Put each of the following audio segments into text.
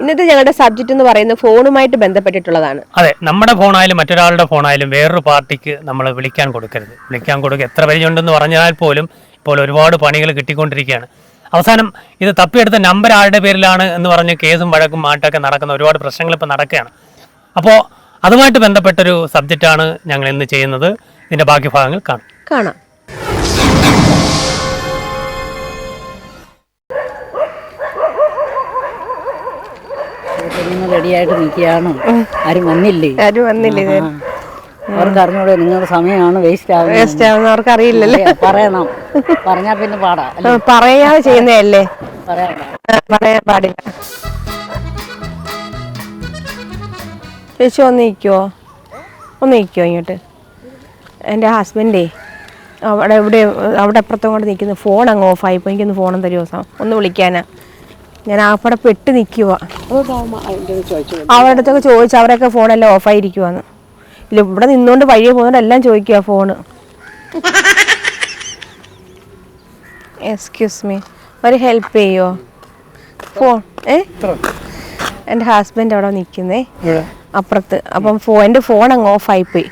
ഇന്നത്തെ ഞങ്ങളുടെ സബ്ജക്റ്റ് എന്ന് പറയുന്നത് ഫോണുമായിട്ട് ബന്ധപ്പെട്ടിട്ടുള്ളതാണ്. അതെ നമ്മുടെ ഫോണായാലും മറ്റൊരാളുടെ ഫോണായാലും വേറൊരു പാർട്ടിക്ക് നമ്മൾ വിളിക്കാൻ കൊടുക്കരുത്. വിളിക്കാൻ കൊടുക്കുക എത്ര പരിചയമുണ്ടെന്ന് പറഞ്ഞാൽ പോലും ഇപ്പോൾ ഒരുപാട് പണികൾ കിട്ടിക്കൊണ്ടിരിക്കുകയാണ്. അവസാനം ഇത് തപ്പിയെടുത്ത നമ്പർ ആരുടെ പേരിലാണ് എന്ന് പറഞ്ഞ് കേസും വഴക്കും മാറ്റൊക്കെ നടക്കുന്ന ഒരുപാട് പ്രശ്നങ്ങൾ ഇപ്പോൾ നടക്കുകയാണ്. അപ്പോൾ അതുമായിട്ട് ബന്ധപ്പെട്ടൊരു സബ്ജക്റ്റാണ് ഞങ്ങൾ ഇന്ന് ചെയ്യുന്നത്. ഇതിന്റെ ബാക്കി ഭാഗങ്ങൾ കാണാം. കാണാം. നിങ്ങൾ റെഡിയായിട്ട് നിൽക്കുകയാണ്. ആരും വന്നില്ലേ? ആരും വന്നില്ല? അവർക്ക് അറിഞ്ഞൂടെ നിങ്ങളുടെ സമയമാണ് വേസ്റ്റ് ആവുന്നത്. വേസ്റ്റ് ആവുന്ന അവർക്ക് അറിയില്ലല്ലേ പറയണം. പറഞ്ഞാ പിന്നെ പാടാ പറയാതെ ചെയ്യുന്നതല്ലേ? പറയാൻ പാടില്ല. ചേച്ചി ഒന്ന് നിൽക്കുമോ ഒന്ന് നിൽക്കുമോ ഇങ്ങോട്ട്? എന്റെ ഹസ്ബൻഡേ അവിടെ എവിടെ അവിടെ അപ്പുറത്തും കൊണ്ട് നിൽക്കുന്നു. ഫോൺ അങ്ങ് ഓഫായി ഇപ്പോൾ എനിക്കൊന്ന് ഫോണും തരുമോ ഒന്ന് വിളിക്കാനാ. ഞാൻ ആപ്പടെ പെട്ട് നിൽക്കുക അവരുടെ അടുത്തൊക്കെ ചോദിച്ചു അവരൊക്കെ ഫോണെല്ലാം ഓഫായിരിക്കുവാന്ന്. ഇല്ല ഇവിടെ നിന്നുകൊണ്ട് വഴിയെ പോകുന്നതുകൊണ്ട് എല്ലാം ചോദിക്കുക ഫോണ്. എക്സ്ക്യൂസ് മീ ഒരു ഹെൽപ്പ് ചെയ്യോ? ഫോൺ ഏ? എന്റെ ഹസ്ബൻഡ് അവിടെ നിൽക്കുന്നേ. അപ്പുറത്ത്. അപ്പം ഫോ എന്റെ ഫോൺ അങ്ങ് ഓഫായി പോയി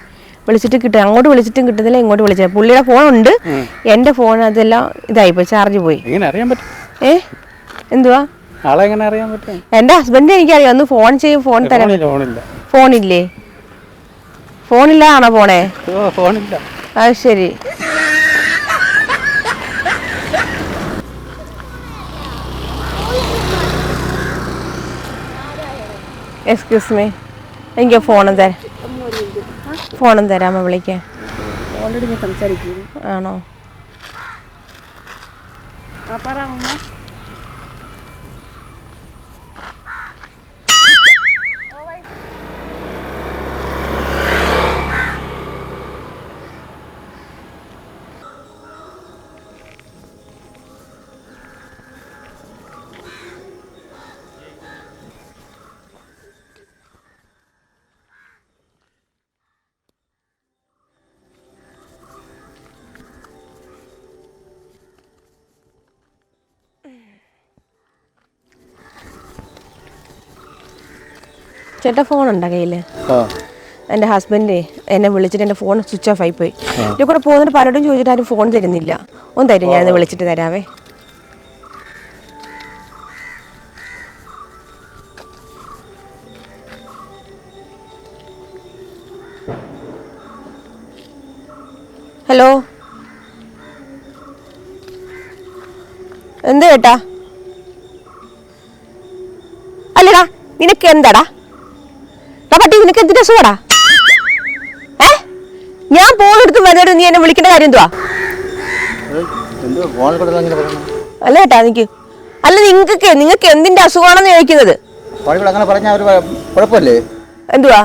വിളിച്ചിട്ട് കിട്ടും അങ്ങോട്ട് വിളിച്ചിട്ടും കിട്ടുന്നില്ല ഇങ്ങോട്ട് വിളിച്ചില്ല. പുള്ളിയുടെ ഫോൺ ഉണ്ട്. എന്റെ ഫോൺ അതെല്ലാം ഇതായിപ്പോയി ചാർജ് പോയി. എങ്ങനെ അറിയാൻ പറ്റും? ഏ? എന്തുവാ? അറിയാൻ പറ്റും? എന്റെ ഹസ്ബൻഡ് എനിക്കറിയാം. ഒന്ന് ഫോൺ ചെയ്യും ഫോൺ തരാം. ഫോണില്ല ഫോണില്ല ഫോണില്ലേ ഫോണില്ലാണോ പോണേ? ഫോണില്ല അത് ശരി. എക്സ്ക്യൂസ് മീ എനിക്ക് ഫോണും തരാം. ഫോണും തരാമോ വിളിക്കാൻ. ഓൾറെഡി ഞാൻ സംസാരിക്കുന്നു. ആണോ? ചേട്ടാ ഫോൺ കയ്യിൽ കയ്യിൽ എന്റെ ഹസ്ബൻഡ് എന്നെ വിളിച്ചിട്ട് എന്റെ ഫോൺ സ്വിച്ച് ഓഫ് ആയി പോയി ഇതിൽ കൂടെ പോകുന്നിട്ട് പലരോടും ചോദിച്ചിട്ട് ആരും ഫോൺ തരുന്നില്ല. ഒന്ന് തരും ഞാൻ വിളിച്ചിട്ട് തരാവേ. ഹലോ? എന്ത് കേട്ടാ അല്ലടാ നിനക്ക് എന്താടാ എടാ പട്ടി നിനക്ക് എന്തിന്റെ അസുഖടാ ഏ? ഞാൻ ഫോൺ എടുത്ത് വന്നിട്ട് നീ എന്നെ വിളിക്കേണ്ട കാര്യം എന്തുവാ? അല്ല കേട്ടാ നിക്ക്. അല്ല നിങ്ങൾക്ക് നിങ്ങൾക്ക് എന്തിന്റെ അസുഖമാണെന്ന് ചോദിക്കുന്നത്? എന്തുവാ?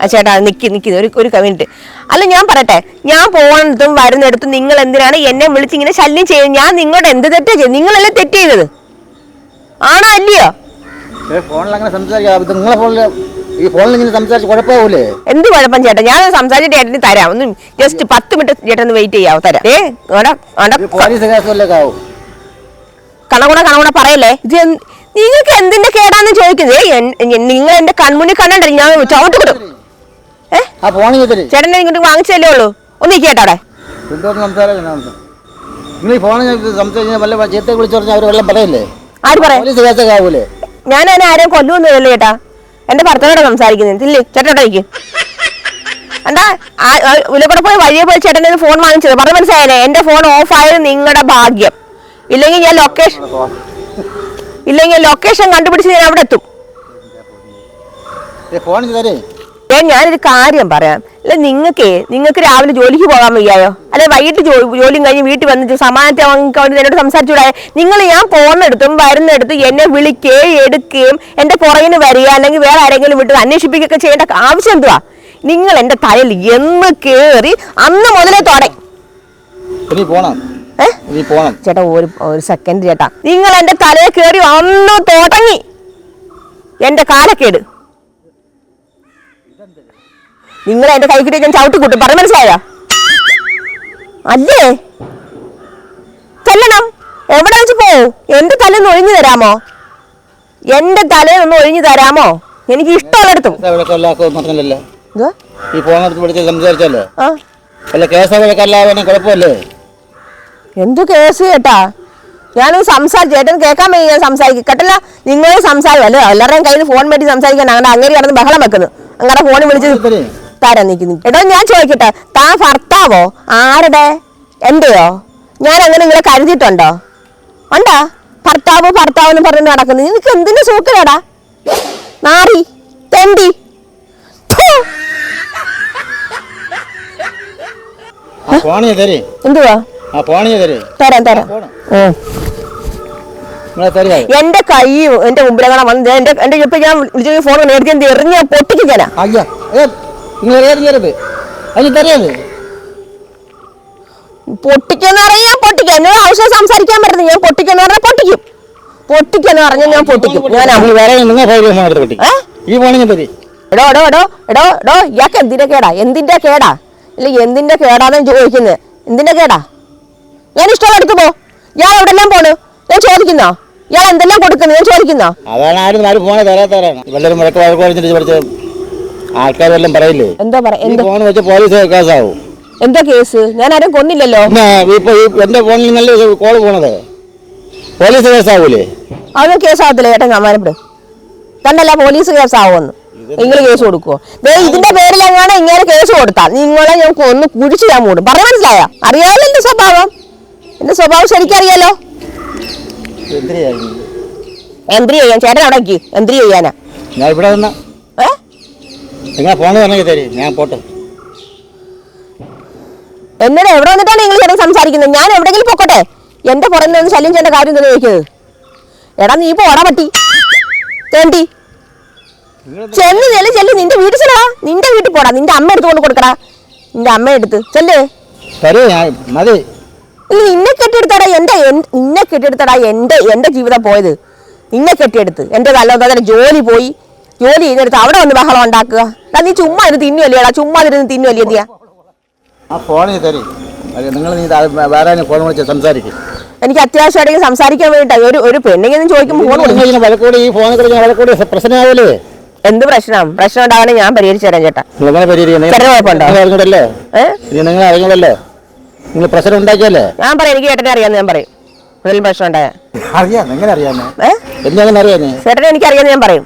ആ ചേട്ടാ നിക്ക് നിക്ക് ഒരു ഒരു കമ്മിനിറ്റ് അല്ല ഞാൻ പറയട്ടെ ഞാൻ പോകുന്നിടത്തും വരുന്നിടത്തും നിങ്ങൾ എന്തിനാണ് എന്നെ വിളിച്ച് ഇങ്ങനെ ശല്യം ചെയ്യുന്നത് ഞാൻ നിങ്ങളുടെ എന്ത് തെറ്റാ ചെയ്യും നിങ്ങളല്ലേ തെറ്റ് ചെയ്തത്? ആണോ അല്ലയോ? ഫോണിൽ അങ്ങനെ സംസാരിക്കാം നിങ്ങളെ ഫോണിൽ ഈ ഫോണിൽ ഇങ്ങനെ സംസാരിച്ച് കുഴപ്പമാവൂലേ? എന്ത് കുഴപ്പം ചേട്ടാ? ഞാൻ സംസാരിച്ചിട്ട് ചേട്ടന് തരാം. ഒന്ന് ജസ്റ്റ് പത്ത് മിനിറ്റ് ചേട്ടൻ ഒന്ന് വെയിറ്റ് ചെയ്യാവോ. തരാം. ഏ അവിടെ പോലീസ് കേസല്ലേ ആവും? കണകുണ കണകുണ പറയല്ലേ? ഇത് എന്ത്- നിങ്ങൾക്ക് എന്തിന്റെ കേടാന്ന് ചോദിക്കുന്നത്? ഏയ് എൻ- എൻ- നിങ്ങൾ എന്റെ കൺമുന്നിൽ കണ്ടോ ഞാൻ ചവിട്ട് കിട്ടും ഏ? ആ ഫോണിൽ ചേട്ടനെ ഇങ്ങോട്ട് വാങ്ങിച്ചല്ലേ ഉള്ളൂ? ഒന്ന് കേട്ടോ അവിടെ. എന്തോന്ന് നിങ്ങൾ ഈ ഫോണിൽ സംസാരിച്ചാൽ വല്ല ചീത്ത വിളിച്ചു പറഞ്ഞാൽ അവർ പറയില്ലേ? ആര് പറയാം? പോലീസ് കേസൊക്കെ ആവൂലേ? ഞാൻ അതിനെ ആരെയും കൊല്ലുമൊന്നുമില്ല ചേട്ടാ. എന്റെ ഭർത്താവിനോട് സംസാരിക്കുന്നത് ഇല്ലേ ചേട്ടൻ എന്താ ഇവിടെ പോയി വഴിയെ പോയി ചേട്ടൻ ഫോൺ വാങ്ങിച്ചത്. പറഞ്ഞു മനസ്സിലായല്ലേ? എന്റെ ഫോൺ ഓഫ് ആയത് നിങ്ങളുടെ ഭാഗ്യം. ഇല്ലെങ്കിൽ ഞാൻ ലൊക്കേഷൻ ഇല്ലെങ്കിൽ ലൊക്കേഷൻ കണ്ടുപിടിച്ച് ഞാൻ അവിടെ എത്തും. തരേ. ഏ ഞാനൊരു കാര്യം പറയാം. അല്ല നിങ്ങൾക്ക് നിങ്ങൾക്ക് രാവിലെ ജോലിക്ക് പോകാൻ വയ്യായോ? അല്ലെ വൈകിട്ട് ജോലി ജോലിയും കഴിഞ്ഞ് വീട്ടിൽ വന്നിട്ട് സമാനത്തെ വാങ്ങിക്കൊണ്ട് എന്നോട് സംസാരിച്ചൂടെ? നിങ്ങൾ ഞാൻ പോകുന്നിടത്തും വരുന്നിടത്തും എന്നെ വിളിക്കേ എടുക്കുകയും എന്റെ പുറകിന് വരിക അല്ലെങ്കിൽ വേറെ ആരെങ്കിലും വിട്ട് അന്വേഷിപ്പിക്കുകയൊക്കെ ചെയ്യേണ്ട ആവശ്യം എന്തുവാ? നിങ്ങൾ എന്റെ തലയിൽ എന്ന് കേറി അന്ന് മുതലേ തുടങ്ങി ചേട്ടാ ഒരു ഒരു സെക്കൻഡ് ചേട്ടാ. നിങ്ങൾ എന്റെ തലയിൽ കയറി അന്ന് തുടങ്ങി. എന്റെ കാലക്കേട്. നിങ്ങൾ എന്റെ കൈ കിട്ടി ഞാൻ ചവിട്ടി കൂട്ടും. പറഞ്ഞു മനസ്സിലായോ? അല്ലേ? ചെല്ലണം. എവിടെ വെച്ച് പോവും? എന്റെ തലേന്ന് ഒഴിഞ്ഞു തരാമോ? എന്റെ തലേന്ന് ഒഴിഞ്ഞു തരാമോ? എനിക്ക് ഇഷ്ടമുള്ളിടത്തും. ഈ ഫോണെടുത്ത് സംസാരിച്ചല്ലേ വല്ല കേസ് വഴക്കല്ലാതെ കുഴപ്പമില്ലേ? എന്തു കേസ് കേട്ടാ ഞാനൊന്ന് സംസാരിച്ചു ചേട്ടൻ കേൾക്കാൻ വേണ്ടി ഞാൻ സംസാരിക്കും. കേട്ടല്ല? നിങ്ങൾ സംസാരിക്കും. അല്ലേ? എല്ലാവരുടെയും കയ്യിൽ ഫോൺ വേണ്ടി സംസാരിക്കാൻ അങ്ങനെ അങ്ങനെ കിടന്ന് ബഹളം വെക്കുന്നു. അങ്ങനെ ഫോണിൽ വിളിച്ച് തരാൻ നിൽക്കുന്നു എടോ ഞാൻ ചോദിക്കട്ടെ താൻ ഭർത്താവോ? ആരുടെ? എന്റെയോ? ഞാൻ അങ്ങനെ നിങ്ങളെ കരുതിയിട്ടുണ്ടോ? ഉണ്ടോ? ഭർത്താവ് ഭർത്താവ് എന്ന് പറഞ്ഞു നടക്കുന്നു നിനക്ക് എന്തിനു സൂക്കിലടാ നാറി തെണ്ടി. എന്തുവാ? തരി. തരാം എന്റെ കൈ എന്റെ മുമ്പിലങ്ങനെ വന്ന് ദേ എന്റെ എന്റെ ഇപ്പൊ ഞാൻ വിളിച്ചു ഫോൺ എടുത്തി എറിഞ്ഞ പൊട്ടിക്കാനാ നിങ്ങൾ എറിയരുത് അതിന് തരരുത് പൊട്ടിക്കെന്ന് പറഞ്ഞാൽ ഞാൻ പൊട്ടിക്കും. എന്നോട് ആവശ്യം സംസാരിക്കാൻ പറ്റുന്നത് ഞാൻ പൊട്ടിക്കെന്ന് പറഞ്ഞാൽ പൊട്ടിക്കും. പൊട്ടിക്കെന്ന് പറഞ്ഞാൽ ഞാൻ പൊട്ടിക്കും. ഞാൻ? ഈ ഫോണിന് തരി എടോ എടോ എടോ എടോ എടോ ഇയാൾക്ക് എന്തിന്റെ കേടാ? എന്തിന്റെ കേടാ? ഇല്ല എന്തിന്റെ കേടാന്ന് ചോദിക്കുന്നത് എന്തിന്റെ കേടാ? ഞാൻ ഇഷ്ടം എടുത്തു പോ. ഞാൻ എവിടെല്ലാം പോണ്? ഞാൻ ചോദിക്കുന്നോ? ഞാൻ എന്തെല്ലാം കൊടുക്കുന്നു? ഞാൻ ചോദിക്കുന്നോ? അതാണ് ആരും ആരും ഫോണ് തരാത്തവരാണ്. വല്ലവരും മുഴക്ക് വഴക്ക് പറഞ്ഞിട്ട് പഠിച്ച ആൾക്കാർ വല്ലതും പറയില്ലേ? എന്താ പറയാ ഫോൺ വെച്ച് പോലീസ് കേസാവും. എന്താ കേസ്? ഞാൻ ആരും കൊന്നില്ലല്ലോ. ഇപ്പൊ എന്റെ ഫോണിൽ നല്ല കോൾ പോണത്. പോലീസ് കേസാവൂലേ? അതൊന്നും കേസാവത്തില്ല ഏട്ടൻ കമാനപ്പെടും കണ്ടല്ല പോലീസ് കേസാവുമെന്ന്. നിങ്ങൾ കേസ് കൊടുക്കുവോ? ദേ ഇതിന്റെ പേരിൽ എങ്ങാണ് ഇങ്ങനെ കേസ് കൊടുത്താൽ നിങ്ങളെ ഞാൻ ഒന്ന് കുഴിച്ചു ഞാൻ മൂടും. പറഞ്ഞ മനസ്സിലായ? അറിയാമല്ലോ എന്റെ സ്വഭാവം. എന്റെ സ്വഭാവം ശരിക്കറിയാലോ എന്തിരി ചെയ്യാൻ? ചേട്ടൻ അവിടെ എന്തിരി ചെയ്യാനാ? ഞാൻ ഇവിടെ നിങ്ങൾ ഫോൺ പറഞ്ഞു തരി ഞാൻ പോട്ടെ. എന്നോട് എവിടെ വന്നിട്ടാണ് നിങ്ങൾ ചേട്ടൻ സംസാരിക്കുന്നത്? ഞാൻ എവിടെയെങ്കിലും പൊക്കോട്ടെ. എന്റെ പുറമെ ഒന്ന് ശല്യം ചെയ്യേണ്ട കാര്യം എന്താ ചോദിക്കുന്നത് എടാ നീ പോടാ പട്ടി. തേണ്ടി ചെല്ല് ചെല്ല് ചെല്ല്. നിന്റെ വീട്ടിൽ ചെല്ലടാ. നിന്റെ വീട്ടിൽ പോടാ. നിന്റെ അമ്മ എടുത്ത് കൊണ്ട് കൊടുക്കടാ. നിന്റെ അമ്മ എടുത്ത്. ചെല്ലേ. മതി. നിന്നെ കെട്ടിയെടുത്തടാ എന്റെ നിന്നെ കെട്ടിയെടുത്തടാ എന്റെ എന്റെ ജീവിതം പോയത്. നിന്നെ കെട്ടിയെടുത്ത്. എന്റെ നല്ലതാ ജോലി പോയി. ജോലി ചെയ്തെടുത്ത് അവിടെ വന്ന് ബഹളം ഉണ്ടാക്കുക. എടാ നീ ചുമ്മാ ഇത് തിന്നുവല്ലേടാ? ചുമ്മാ ഇരുന്ന് തിന്നുവല്ലേ എന്തിയാ? ആ ഫോണിൽ തരി. നിങ്ങൾ നീ വേറെ ഫോൺ വിളിച്ച് സംസാരിക്കും. എനിക്ക് അത്യാവശ്യമായിട്ട് സംസാരിക്കാൻ വേണ്ടിട്ടാ ഒരു ഒരു പെണ്ണിങ്ങനെ ചോദിക്കുമ്പോൾ ഫോൺ കൊടുക്കും വഴക്കൂടി ഈ കളിക്കുന്ന വഴക്കൂടി പ്രശ്നമാവൂലേ? എന്ത് പ്രശ്നം? പ്രശ്നം ഉണ്ടാവണേ ഞാൻ പരിഹരിച്ചു തരാം ചേട്ടാ. കുഴപ്പമുണ്ടോ? നിങ്ങൾ പ്രശ്നം ഉണ്ടാക്കിയല്ലേ? ഞാൻ പറയാം എനിക്ക് ചേട്ടനെ അറിയാമെന്ന് ഞാൻ പറയും. പ്രശ്നം ഉണ്ടായ. അറിയാം എങ്ങനെ അറിയാമേ ചേട്ടനെ എനിക്ക് അറിയാമെന്ന് ഞാൻ പറയും.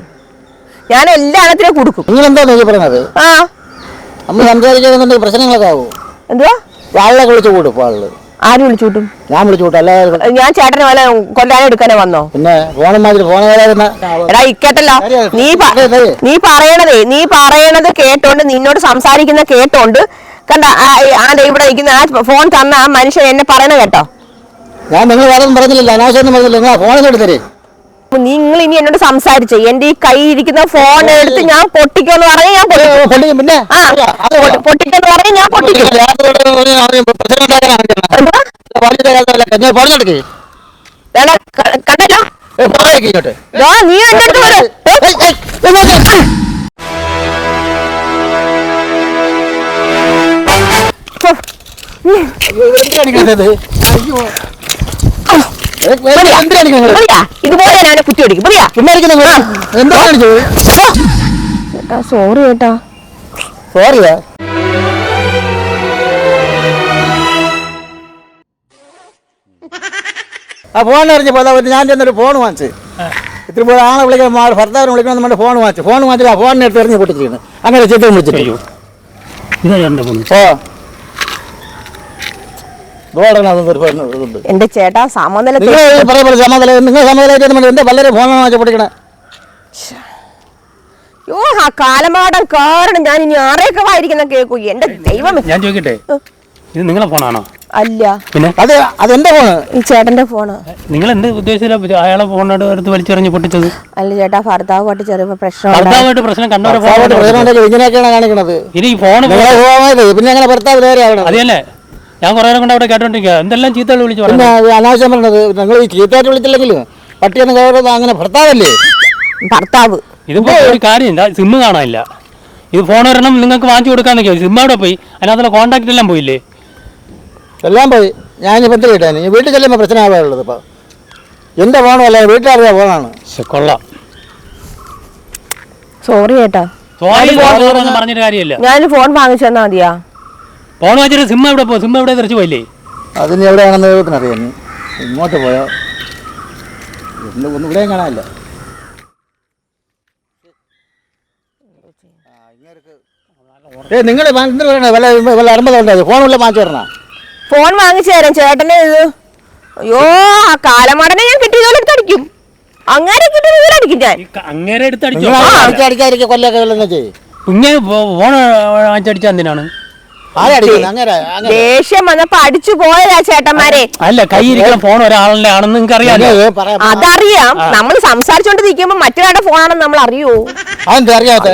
ഞാൻ എല്ലാ എണ്ണത്തിനും കൊടുക്കും. നിങ്ങൾ എന്താ നോക്കി പറയുന്നത്? ആ. നമ്മൾ സംസാരിക്കുന്നുണ്ടെങ്കിൽ പ്രശ്നങ്ങളൊക്കെ ആവും. എന്തുവാ? ആളെ വിളിച്ചു കൂട്ടും വാളിൽ ആര് വിളിച്ചു കൂട്ടും? ഞാൻ വിളിച്ചു കൂട്ടും. അല്ലാതെ ഞാൻ ചേട്ടനെ വല്ല കൊല്ലാനോ എടുക്കാനോ വന്നോ? പിന്നെ ഫോണും മാതിരി ഫോൺ എടാ ഇക്കട്ടല്ലോ. നീ. നീ പറയണതേ നീ പറയണത് കേട്ടോണ്ട് നിന്നോട് സംസാരിക്കുന്ന കേട്ടോണ്ട് കണ്ട ആ- ഇവിടെ നിൽക്കുന്ന ആ ഫോൺ തന്ന ആ മനുഷ്യൻ എന്നെ പറയണ കേട്ടോ. ഞാൻ നിങ്ങൾ വേറെ പറഞ്ഞില്ല അനാവശ്യം പറഞ്ഞില്ല നിങ്ങൾ ഫോൺ എടുത്തരേ നിങ്ങൾ ഇനി എന്നോട് സംസാരിച്ചേ? എന്റെ ഈ കൈ ഇരിക്കുന്ന ഫോൺ എടുത്ത് ഞാൻ പൊട്ടിക്കുമെന്ന് പറഞ്ഞു ഞാൻ പൊട്ടിക്കും പിന്നെ? ആ പൊട്ടി- പൊട്ടിക്കുമെന്ന് പറഞ്ഞാൽ ഞാൻ പൊട്ടിക്കും. കണ്ടല്ലോ? നീ എന്റെ അടുത്ത് വരൂ. ഏ? ഇതുപോലെ ഞാൻ കുത്തി ഓടിക്കും പറയാ എന്താ കാണിച്ചത് ചേട്ടാ സോറി ചേട്ടാ സോറിയാ ആ. ഫോൺ അറിഞ്ഞപ്പോ അതാ ഒരു ഞാൻ ചെന്നൊരു ഫോൺ വാങ്ങിച്ച്. ഇത്തിരി പോലെ ആളെ വിളിക്കാൻ ഭർത്താവിനെ വിളിക്കണം നമ്മുടെ ഫോൺ വാങ്ങിച്ചു. ഫോൺ വാങ്ങിച്ചിട്ട് ആ ഫോണിനെ എടുത്ത് എറിഞ്ഞ് പൊട്ടിച്ചിരുന്നു അങ്ങനെ ചിത്രം വെച്ചിട്ടു ഇതാ ഫോൺ ഓ റോഡാണ് അതൊന്നും ഒരു ഫോൺ ഇതുണ്ട് എന്റെ ചേട്ടാ സമനില നിങ്ങൾ എന്റെ യോ ആ കാലമാടം കാരണം ഞാൻ ഇനി ആരെയൊക്കെ വായിരിക്കുന്ന കേക്കൂ. എന്റെ ദൈവം ഞാൻ ചോദിക്കട്ടെ? ഇത് നിങ്ങളെ ഫോണാണോ? അല്ല. പിന്നെ? അത് അത് എന്റെ ഫോണ്? ഈ ചേട്ടന്റെ ഫോണ്. നിങ്ങൾ എന്ത് ഉദ്ദേശിച്ചില്ല അയാളെ ഫോണോട് എടുത്ത് വലിച്ചെറിഞ്ഞ് പൊട്ടിച്ചത്? അല്ല ചേട്ടാ ഭർത്താവ് പൊട്ടി ചെറിയ പ്രശ്നം ഭർത്താവായിട്ട് പ്രശ്നം കണ്ടോ ഫോൺ ഭർത്താവായിട്ട് പ്രശ്നം ഉണ്ടാക്കി ഇങ്ങനെയൊക്കെയാണ് കാണിക്കണത്? ഇനി ഈ ഫോൺ പിന്നെ അങ്ങനെ ഭർത്താവ് നേരെ ആവണം അതല്ലേ ഞാൻ കുറേ നേരം കൊണ്ട് അവിടെ കേട്ടോണ്ടിരിക്കുക എന്തെല്ലാം ചീത്തകൾ വിളിച്ചു പിന്നെ പറഞ്ഞു ഈ അനാവശ്യം പറഞ്ഞത് നിങ്ങൾ ഈ ചീത്തയായിട്ട് വിളിച്ചില്ലെങ്കിലും പട്ടിയെന്ന് കയറുന്നത് അങ്ങനെ ഭർത്താവല്ലേ? ഭർത്താവ്. ഇതിപ്പോ ഒരു കാര്യം ഇല്ല സിമ്മ് കാണാനില്ല. ഇത് ഫോൺ ഒരെണ്ണം നിങ്ങൾക്ക് വാങ്ങിച്ചു കൊടുക്കാന്ന് സിമ്മ് അവിടെ പോയി? അതിനകത്തുള്ള കോൺടാക്റ്റ് എല്ലാം പോയില്ലേ? എല്ലാം പോയി. ഞാൻ ഇപ്പം കിട്ടാൻ. ഈ വീട്ടിൽ ചെല്ലുമ്പോൾ പ്രശ്നമാവുള്ളത് ഇപ്പം. എന്റെ ഫോണും അല്ല വീട്ടിലറിയാ ഫോണാണ് ശ്ശെ, കൊള്ളാം. സോറി ചേട്ടാ സോറി എന്ന് പറഞ്ഞിട്ട് കാര്യമില്ല. ഞാൻ ഫോൺ വാങ്ങിച്ചു തന്നാ മതിയാ. ഫോൺ വെച്ചിട്ട് സിമ്മ എവിടെ പോ സിമ്മ എവിടെ തിരിച്ചു പോയില്ലേ? അതിന് എവിടെയാണെന്ന് ദൈവത്തിന് അറിയാം. ഇങ്ങോട്ട് പോയോ? ഒന്നും ഒന്നും ഇവിടെയും കാണാനില്ല. ഏ നിങ്ങൾ വല്ല വല്ല അറുപതുണ്ടോ ഫോൺ വല്ല വാങ്ങിച്ചു തരണ ഫോൺ വാങ്ങിച്ചു തരാം ചേട്ടനെ ഇത്. അയ്യോ ആ കാലമാടനെ ഞാൻ കിട്ടിയതുപോലെ എടുത്ത് അടിക്കും അങ്ങനെ കിട്ടിയതുപോലെ അടിക്കും ഞാൻ. അങ്ങനെ അടിക്കാതിരിക്കുക കൊല്ലൊക്കെ വല്ലതും ചെയ്യും. ഇങ്ങനെ ഫോൺ വാങ്ങിച്ചടിച്ച എന്തിനാണ്? ദേഷ്യം വന്നപ്പോ അടിച്ചു പോയതാ ചേട്ടന്മാരെ. അല്ല കൈയിരിക്കണം ഫോൺ ഒരാളുടെ ആണെന്ന് നിങ്ങൾക്ക് അറിയാം അതറിയാം. നമ്മൾ സംസാരിച്ചോണ്ട് നിൽക്കുമ്പോ മറ്റൊരാളുടെ ഫോണാണെന്ന് നമ്മൾ അറിയോ അറിയാത്ത?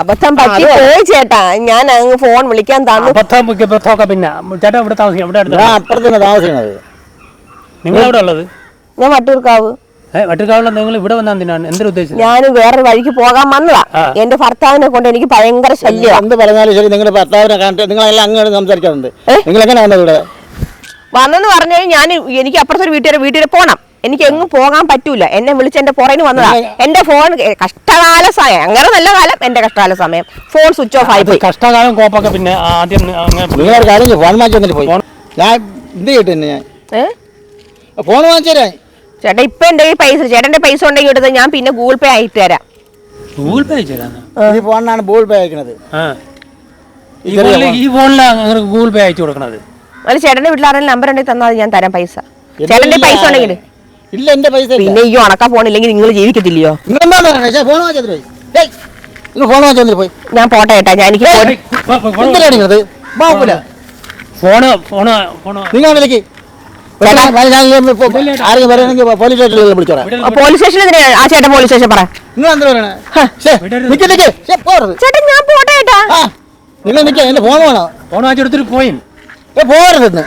അബദ്ധം പറ്റി പോയി ചേട്ടാ. ഞാൻ അങ്ങ് ഫോൺ വിളിക്കാൻ തന്നു. അബദ്ധം പിന്നെ. ചേട്ടാ ഇവിടെ താമസിക്കും ഇവിടെ അടുത്ത് ഞാൻ അപ്പുറത്തിന് താമസിക്കുന്നത് നിങ്ങൾ എവിടെ ഉള്ളത്? ഞാൻ വട്ടൂർക്കാവ്. ഏഹ് വട്ടിക്കാവുള്ള നിങ്ങൾ ഇവിടെ വന്നാൽ എന്തിനാണ് എന്തൊരു ഉദ്ദേശിച്ചത്? ഞാൻ വേറൊരു വഴിക്ക് പോകാൻ വന്നതാ. എന്റെ ഭർത്താവിനെ കൊണ്ട് എനിക്ക് ഭയങ്കര ശല്യം എന്ത് പറഞ്ഞാലും ശരി നിങ്ങളുടെ ഭർത്താവിനെ കണ്ടിട്ട് നിങ്ങളെല്ലാം അങ്ങോട്ട് സംസാരിക്കാറുണ്ട്. നിങ്ങൾ എങ്ങനെ വന്നത് ഇവിടെ? വന്നെന്ന് പറഞ്ഞു ഞാൻ എനിക്ക് അപ്പുറത്തൊരു വീട്ടുകാരെ വീട്ടിൽ പോണം. എനിക്ക് എങ്ങും പോകാൻ പറ്റൂല. എന്നെ വിളിച്ച് എന്റെ പുറകിന് വന്നതാ. എന്റെ ഫോൺ കഷ്ടകാല സമയം. അങ്ങനെ നല്ല കാലം എന്റെ കഷ്ടകാല സമയം. ഫോൺ സ്വിച്ച് ഓഫ് ആയി പോയി. കഷ്ടകാലം കോപ്പൊക്കെ പിന്നെ ആദ്യം ഫോൺ വാങ്ങിച്ചു വന്നിട്ട് പോയി. ഞാൻ എന്ത് കേട്ടു ഞാൻ? ഫോൺ വാങ്ങിച്ചു ചേട്ടാ ഇപ്പൊ എന്റെ കയ്യിൽ പൈസ ചേട്ടന്റെ പൈസ ഉണ്ടെങ്കിൽ എടുത്ത് ഞാൻ പിന്നെ ഗൂഗിൾ പേ അയച്ചു തരാം. ഗൂഗിൾ പേ ഈ ഫോണിനാണ് ബോൾ പേ അയക്കുന്നത് ആ. ഈ ഫോണിലാണ് ഗൂഗിൾ പേ അയച്ചു കൊടുക്കണത്. അല്ല ചേട്ടന്റെ വീട്ടിൽ ആരെങ്കിലും നമ്പർ ഉണ്ടെങ്കിൽ തന്നാൽ ഞാൻ തരാം പൈസ. ചേട്ടന്റെ പൈസ ഉണ്ടെങ്കിൽ. ഇല്ല എന്റെ പൈസ പിന്നെ ഈ ഉണക്ക ഫോണില്ലെങ്കിൽ നിങ്ങൾ ജീവിക്കത്തില്ലയോ? ഞാൻ പോട്ടെ ചേട്ടാ ഞാൻ എനിക്ക് ഫോണ് ഫോണ് ഫോണ്. നിങ്ങൾ വിളിക്ക് ആരെങ്കിലും പറയണമെങ്കിൽ പോലീസ് സ്റ്റേഷനിൽ വിളിച്ചോളാം പോലീസ് സ്റ്റേഷനിൽ എന്തിനാ ആ ചേട്ടൻ പോലീസ് സ്റ്റേഷൻ പറ. നിങ്ങൾ എന്താ പറയണേ ചേട്ടൻ ഞാൻ പോട്ടെ ചേട്ടാ. നിങ്ങൾ നിൽക്കുക എന്റെ ഫോൺ വേണോ. ഫോൺ വാങ്ങിച്ചു കൊടുത്തിട്ട് പോയി. പോരുതെന്ന്.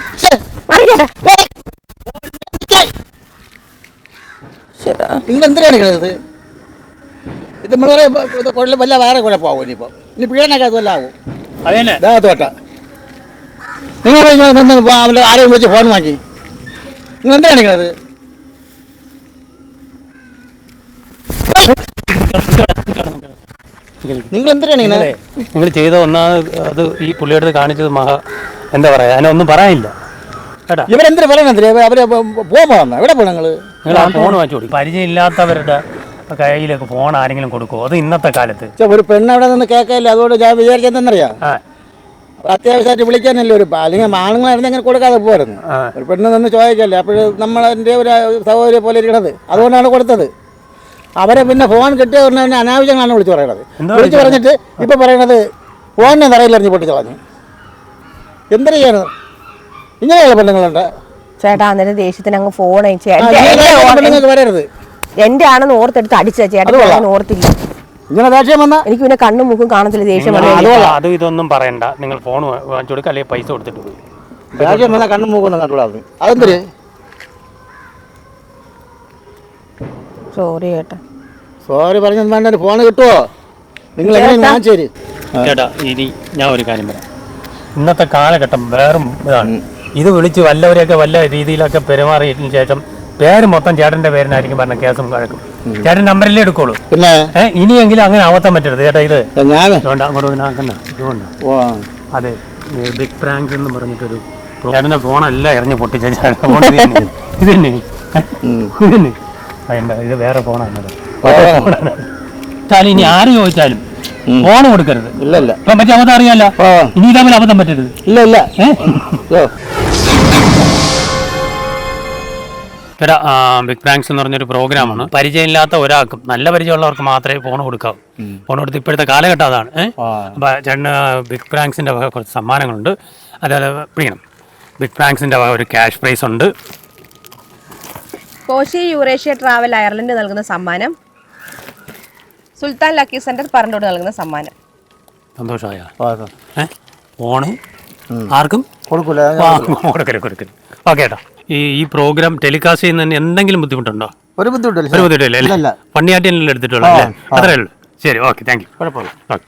നിങ്ങൾ എന്തിനാണ് കളിക്കുന്നത് ഇത് നമ്മൾ കൊള്ള വല്ല വേറെ കുഴപ്പമാവും ഇനിയിപ്പോൾ ഇനി പീഡനൊക്കെ അത് വല്ല ആവും. അതന്നെ. ദേഹത്തോട്ട നിങ്ങൾ ആരെയും വിളിച്ച് ഫോൺ വാങ്ങി. നിങ്ങൾ എന്താ കളിക്കുന്നത് നിങ്ങൾ എന്തിനാണ് നിങ്ങൾ ചെയ്ത ഒന്നാമത് അത് ഈ പുള്ളിയുടെ കാണിച്ചത് മഹാ എന്താ പറയാ അതിനൊന്നും പറയാനില്ല. കേട്ടാ? ഇവരെന്തിനു പറയണത് അവരെ എവിടെ പോകണം നിങ്ങൾ നിങ്ങൾ ആ ഫോൺ വാങ്ങിച്ചു കൊടുക്കും. പരിചയമില്ലാത്തവരുടെ കയ്യിലൊക്കെ ഫോൺ ആരെങ്കിലും കൊടുക്കുമോ അത് ഇന്നത്തെ കാലത്ത്. ഒരു പെണ്ണ് അവിടെ നിന്ന് കേൾക്കില്ല? അതുകൊണ്ട് ഞാൻ വിചാരിച്ചെന്നറിയാം ആ. അത്യാവശ്യമായിട്ട് വിളിക്കാനല്ലേ ഒരു അല്ലെങ്കിൽ ആണുങ്ങളായിരുന്നു അങ്ങനെ കൊടുക്കാതെ പോരുന്നു ആ. ഒരു പെണ്ണ് നിന്ന് ചോദിക്കല്ലേ അപ്പോൾ നമ്മളതിന്റെ ഒരു സഹോദരി പോലെ ഇരിക്കണത്. അതുകൊണ്ടാണ് കൊടുത്തത്. അവരെ പിന്നെ ഫോൺ കിട്ടിയ ഉടനെ പിന്നെ അനാവശ്യങ്ങളാണ് വിളിച്ചു പറയണത്. വിളിച്ചു പറഞ്ഞിട്ട് ഇപ്പം പറയണത് ഫോണിനെ നിറയിലെറിഞ്ഞ് പൊട്ടിച്ച് കളഞ്ഞു. എന്തിനു ചെയ്യണം ഇങ്ങനെയുള്ള പെണ്ണുങ്ങളുണ്ട്. ചേട്ടാ അന്നേരം ദേഷ്യത്തിന് അങ്ങ് ഫോൺ അയച്ചു എന്റെ ആണെന്ന് ഓർത്തെടുത്ത് അടിച്ചാ ചേട്ടൻ. ഞാൻ ഓർത്തില്ല. ഇങ്ങനെ ദേഷ്യം വന്നാൽ എനിക്ക് പിന്നെ കണ്ണും മുഖം കാണത്തില്ല ദേഷ്യം നിങ്ങൾ അത് ഇതൊന്നും പറയണ്ട. നിങ്ങൾ ഫോൺ വാങ്ങിച്ചു കൊടുക്കുക അല്ലെങ്കിൽ പൈസ കൊടുത്തിട്ട് പോയി ദേഷ്യം വന്നാൽ കണ്ണും മൂക്കൊന്നും കണ്ടുകൂടാതെ സോറി ചേട്ടാ സോറി പറഞ്ഞത് വേണ്ട ഫോൺ കിട്ടുമോ നിങ്ങൾ എങ്ങനെ ഞാൻ ശരി. ചേട്ടാ ഇനി ഞാൻ ഒരു കാര്യം പറയാം. ഇന്നത്തെ കാലഘട്ടം വേറും ഇതാണ്. ഇത് വിളിച്ച് വല്ലവരെയൊക്കെ വല്ല രീതിയിലൊക്കെ പെരുമാറിയതിനു ശേഷം പേര് മൊത്തം ചേട്ടന്റെ പേരിനായിരിക്കും പറഞ്ഞ കേസും കഴക്കും ചേട്ടൻ നമ്പറിലേ എടുക്കുള്ളൂ. പിന്നെ? ഇനിയെങ്കിലും അങ്ങനെ ആവത്താൻ പറ്റരുത് ചേട്ടാ ഇത്. അതെ ബിഗ് പ്രാങ്ക് എന്ന് പറഞ്ഞിട്ടൊരു ചേട്ടന്റെ ഫോണല്ല എറിഞ്ഞ് പൊട്ടിച്ച ഇത് തന്നെ. ഇത് ഇത് ഇത് വേറെ ഫോണാണ് ഇനി ആര് ചോദിച്ചാലും ഫോൺ കൊടുക്കരുത്. ഇല്ല ഇല്ല. ഇപ്പം പറ്റിയ അബദ്ധം അറിയാലോ ഇനി ഇതേപോലെ അബദ്ധം പറ്റരുത്. ഇല്ല ഇല്ല. ഏഹ് ഓ ബിഗ് പ്രാങ്ക്സ് എന്ന് പറഞ്ഞൊരു പ്രോഗ്രാമാണ്. പരിചയമില്ലാത്ത ഒരാൾക്കും നല്ല പരിചയമുള്ളവർക്ക് മാത്രമേ ഫോൺ കൊടുക്കാവൂ. ഫോൺ കൊടുത്ത് ഇപ്പോഴത്തെ കാലഘട്ടം അതാണ്. ചേട്ടന് ബിഗ് പ്രാങ്ക്സിന്റെ വക കുറച്ച് സമ്മാനങ്ങളുണ്ട്. അതേപോലെ പിടിക്കണം. ബിഗ് പ്രാങ്ക്സിന്റെ വക ഒരു ക്യാഷ് പ്രൈസ് ഉണ്ട്. കോശി യൂറേഷ്യ ട്രാവൽ അയർലൻഡ് നൽകുന്ന സമ്മാനം. സുൽത്താൻ ലക്കി സെന്റർ പറണ്ടോട് നൽകുന്ന സമ്മാനം. സന്തോഷമായ ഫോണ്? ആർക്കും? കൊടുക്കില്ല കൊടുക്കരുത് കൊടുക്കരുത്. ഓക്കെ ഏട്ടാ ഈ ഈ പ്രോഗ്രാം ടെലികാസ്റ്റ് ചെയ്യുന്നതിന് എന്തെങ്കിലും ബുദ്ധിമുട്ടുണ്ടോ? ഒരു ബുദ്ധിമുട്ടില്ല. ഒരു ബുദ്ധിമുട്ടില്ല. അല്ലേ? എടുത്തിട്ടുള്ളൂ അല്ലേ? അത്രേ ഉള്ളൂ. ശരി ഓക്കെ. താങ്ക് യു കുഴപ്പമില്ല. ഓക്കെ.